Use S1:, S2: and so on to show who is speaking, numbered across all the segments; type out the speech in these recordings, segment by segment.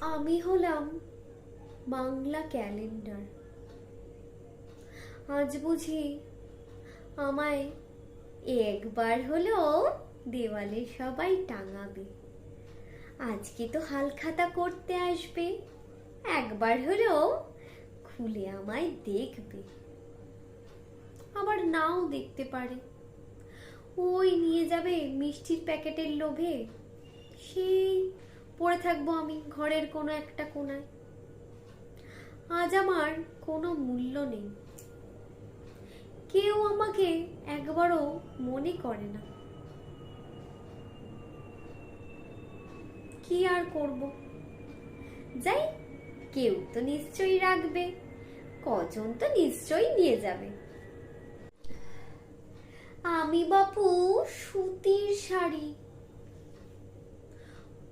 S1: আমি হলাম বাংলা ক্যালেন্ডার। আজ বুঝি আমায় একবার হলেও দেওয়ালে সবাই টাঙাবে। আজকে তো হালখাতা করতে আসবে? একবার হলেও খুলে আমায় দেখবে। আবার নাও দেখতে পারে। ওই নিয়ে যাবে মিষ্টির প্যাকেটের লোভে। সেই পড়ে থাকব আমি ঘরের কোনো একটা কোনায় আজ আমার কোনো মূল্য নেই। কেউ আমাকে একবারও মনে করে না। কি আর করব? যাই, কেউ তো নিশ্চয়ই রাখবে, কজন তো নিশ্চয়ই নিয়ে যাবে। আমি বাপু সুতির শাড়ি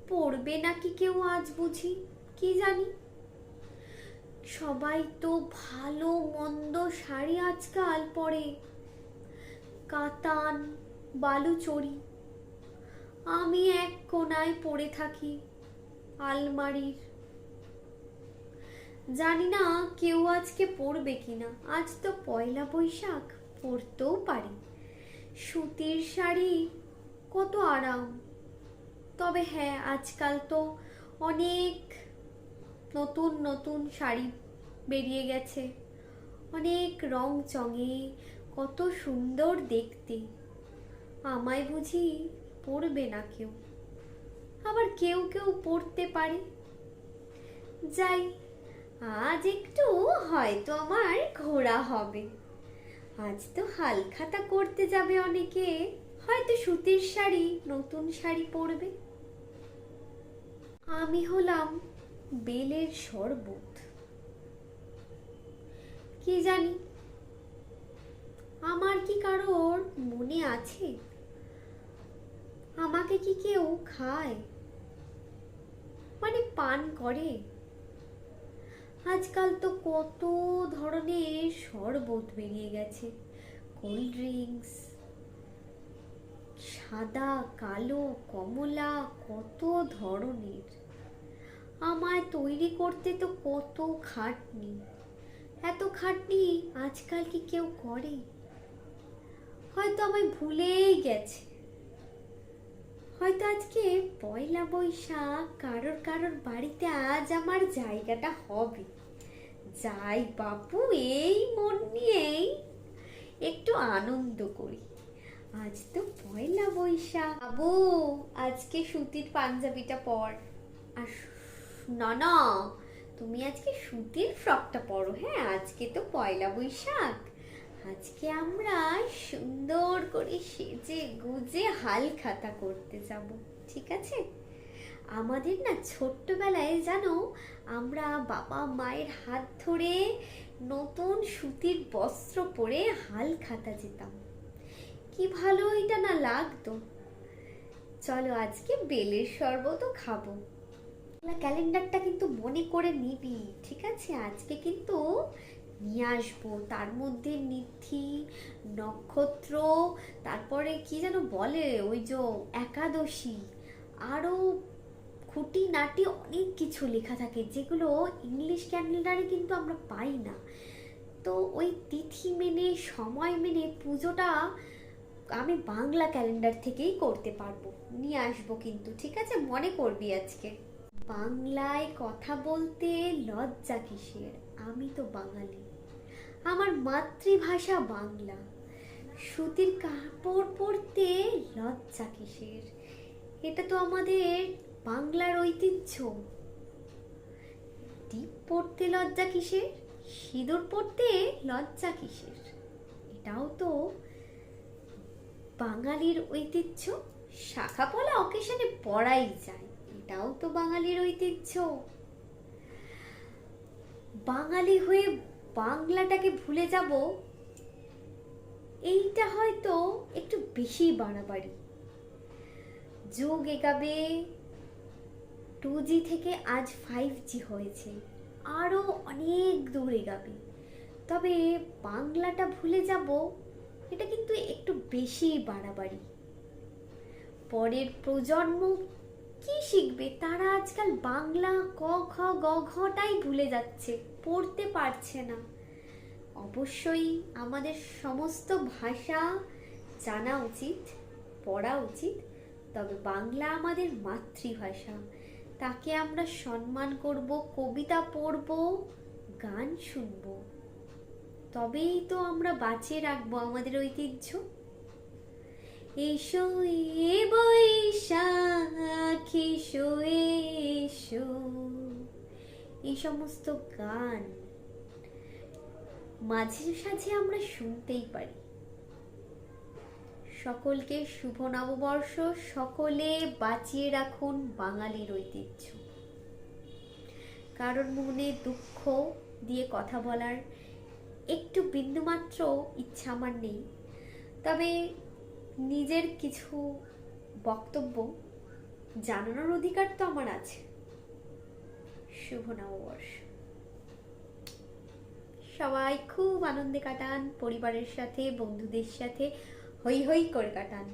S1: পরবে নাকি কেউ আজ বুঝি? কি জানি? সবাই তো ভালো, মন্দ শাড়ি আজকাল পরে। কাতান, বালুচরি। আমি এক কোনায় পড়ে থাকি আলমারির। জানি না কেউ আজকে পড়বে কিনা। আজ তো পয়লা বৈশাখ, পরতেও পারি। সুতির শাড়ি কত আরাম। তবে হ্যাঁ আজকাল তো অনেক নতুন নতুন শাড়ি বেরিয়ে গেছে। অনেক রং চঙে, কত সুন্দর দেখতে। আমায় বুঝি পরবে না কেউ। আবার কেউ কেউ পড়তে পারে। যাই, আজ একটু হয়তো আমার ঘোরা হবে। আজ তো হালখাতা করতে যাবে অনেকে। হয়তো সুতির শাড়ি, নতুন শাড়ি পরবে। আমি হলাম বেলের শরবত। কি জানি? আমার কি কারোর মনে আছে? আমাকে কি কেউ খায়? মানে পান করে? আজকাল তো কত ধরনের শরবত বেরিয়ে গেছে। কোল্ড ড্রিঙ্কস সাদা, কালো, কমলা, কত ধরনের? আমায় তৈরি করতে তো কত খাটনি। এত খাটনি আজকাল কি কেউ করে? হয়তো আমায় ভুলেই গেছে। হয়তো আজকে পয়লা বৈশাখ, কারোর কারোর বাড়িতে আজ আমার জায়গাটা হবে। যাই বাপু, এই মন নিয়েই একটু আনন্দ করি। আজ তো পয়লা বৈশাখ। বাবু, আজকে সুতির পাঞ্জাবিটা পর। আর না না তুমি আজকে সুতির ফ্রকটা পরো হ্যাঁ? আজকে তো পয়লা বৈশাখ। আজকে আমরা সুন্দর করে সেজে গুজে হাল খাতা করতে যাব, ঠিক আছে? আমাদের না ছোট্টবেলায়, জানো, আমরা বাবা মায়ের হাত ধরে নতুন সুতির বস্ত্র পরে হাল খাতা যেতাম। কি ভালো এটা না লাগতো। চলো আজকে বেলের শরবতও খাব। ক্যালেন্ডারটা কিন্তু মনে করে নিবি, ঠিক আছে? আজকে কিন্তু নিয়ে আসব। তার মধ্যে নিথি, নক্ষত্র, তারপরে কি যেন বলে ওই যে একাদশী, আরও খুঁটি নাটি অনেক কিছু লেখা থাকে, যেগুলো ইংলিশ ক্যালেন্ডারে কিন্তু আমরা পাই না। তো ওই তিথি মেনে, সময় মেনে পুজোটা আমি বাংলা ক্যালেন্ডার থেকেই করতে পারব। নিয়ে আসব কিন্তু, ঠিক আছে? মনে করবি আজকে। বাংলায় কথা বলতে লজ্জা কিসের? আমি তো বাঙালি। আমার মাতৃভাষা বাংলা। সুতির কাপড় পরতে লজ্জা কিসের? এটা তো আমাদের বাংলার ঐতিহ্য। টিপ পরতে লজ্জা কিসের? সিঁদুর পরতে লজ্জা কিসের? এটাও তো বাঙালির ঐতিহ্য শাখা পলা অকেশনে পড়াই যায়। এটাও তো বাঙালির ঐতিহ্য। বাঙালি হয়ে বাংলাটাকে ভুলে যাব, এইটা হয়তো একটু বেশি বাড়াবাড়ি। যুগ এগাবে টু জি থেকে আজ ফাইভ জি হয়েছে আরও অনেক দূর এগাবে। তবে বাংলাটা ভুলে যাব এটা কিন্তু একটু বেশি বাড়াবাড়ি। পরের প্রজন্ম কি শিখবে? তারা আজকাল বাংলা ক খ গ ঘটাই ভুলে যাচ্ছে, পড়তে পারছে না। অবশ্যই আমাদের সমস্ত ভাষা জানা উচিত, পড়া উচিত, তবে বাংলা আমাদের মাতৃভাষা। তাকে আমরা সম্মান করব, কবিতা পড়ব, গান শুনব। তবেই তো আমরা বাঁচিয়ে রাখব আমাদের ঐতিহ্য। এসো এ বৈশাখ এসো এসো। এই সমস্ত গান মাঝে সাঝে আমরা শুনতেই পারি। সকলকে শুভ নববর্ষ, সকলে বাঁচিয়ে রাখুন বাঙালির ঐতিহ্য। কারোর মনে দুঃখ দিয়ে কথা বলার একটু বিন্দুমাত্র ইচ্ছা আমার নেই। তবে নিজের কিছু বক্তব্য জানানোর অধিকার তো আমার আছে। শুভ নববর্ষ। সবাই খুব আনন্দে কাটান, পরিবারের সাথে, বন্ধুদের সাথে, হৈ হৈ করে কাটান।